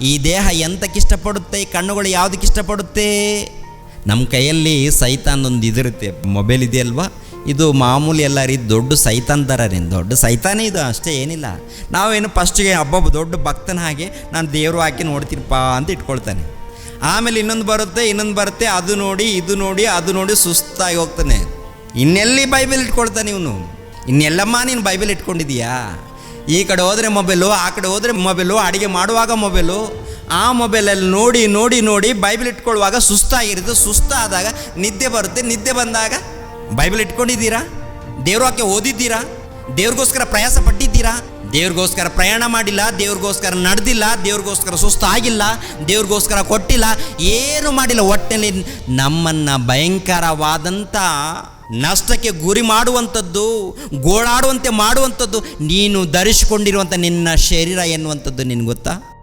ಈ ದೇಹ ಎಂತಕ್ಕೆ ಇಷ್ಟಪಡುತ್ತೆ ಈ ಕಣ್ಣುಗಳು ಯಾವುದಕ್ಕೆ ಇಷ್ಟಪಡುತ್ತೆ ನಮ್ಮ ಕೈಯಲ್ಲಿ ಸೈತಾನೊಂದು ಇದಿರುತ್ತೆ. ಮೊಬೈಲ್ ಇದೆಯಲ್ವಾ? ಇದು ಮಾಮೂಲಿ ಎಲ್ಲ ರೀ ದೊಡ್ಡ ಸೈತಾನ್ ರೀ. ದೊಡ್ಡ ಸೈತಾನೇ ಇದು ಅಷ್ಟೇ, ಏನಿಲ್ಲ. ನಾವೇನು ಫಸ್ಟಿಗೆ ಹಬ್ಬ ದೊಡ್ಡ ಭಕ್ತನ ಹಾಗೆ ನಾನು ದೇವರು ಹಾಕಿ ನೋಡ್ತೀನಪ್ಪ ಅಂತ ಇಟ್ಕೊಳ್ತಾನೆ. ಆಮೇಲೆ ಇನ್ನೊಂದು ಬರುತ್ತೆ ಇನ್ನೊಂದು ಬರುತ್ತೆ, ಅದು ನೋಡಿ, ಇದು ನೋಡಿ, ಅದು ನೋಡಿ ಸುಸ್ತಾಗಿ ಹೋಗ್ತಾನೆ. ಇನ್ನೆಲ್ಲಿ ಬೈಬಲ್ ಇಟ್ಕೊಳ್ತಾನೆ ಇವನು? ಇನ್ನೆಲ್ಲಮ್ಮ ನೀನು ಬೈಬಲ್ ಇಟ್ಕೊಂಡಿದೀಯಾ ಈ ಕಡೆ ಹೋದರೆ ಮೊಬೈಲು, ಆ ಕಡೆ ಹೋದರೆ ಮೊಬೈಲು, ಅಡುಗೆ ಮಾಡುವಾಗ ಮೊಬೈಲು. ಆ ಮೊಬೈಲಲ್ಲಿ ನೋಡಿ ನೋಡಿ ನೋಡಿ ಬೈಬಲ್ ಇಟ್ಕೊಳ್ಳುವಾಗ ಸುಸ್ತಾಗಿರುತ್ತೆ. ಸುಸ್ತಾದಾಗ ನಿದ್ದೆ ಬರುತ್ತೆ. ನಿದ್ದೆ ಬಂದಾಗ ಬೈಬಲ್ ಇಟ್ಕೊಂಡಿದ್ದೀರಾ? ದೇವ್ರ ಓದಿದ್ದೀರಾ? ದೇವ್ರಿಗೋಸ್ಕರ ಪ್ರಯಾಸ ಪಟ್ಟಿದ್ದೀರಾ? ದೇವ್ರಿಗೋಸ್ಕರ ಪ್ರಯಾಣ ಮಾಡಿಲ್ಲ, ದೇವ್ರಿಗೋಸ್ಕರ ನಡೆದಿಲ್ಲ, ದೇವ್ರಿಗೋಸ್ಕರ ಸುಸ್ತಾಗಿಲ್ಲ, ದೇವ್ರಿಗೋಸ್ಕರ ಕೊಟ್ಟಿಲ್ಲ, ಏನು ಮಾಡಿಲ್ಲ. ಒಟ್ಟಿನಲ್ಲಿ ನಮ್ಮನ್ನು ಭಯಂಕರವಾದಂಥ ನಷ್ಟಕ್ಕೆ ಗುರಿ ಮಾಡುವಂಥದ್ದು, ಗೋಳಾಡುವಂತೆ ಮಾಡುವಂಥದ್ದು, ನೀನು ಧರಿಸಿಕೊಂಡಿರುವಂಥ ನಿನ್ನ ಶರೀರ ಎನ್ನುವಂಥದ್ದು ನಿನಗೆ ಗೊತ್ತಾ?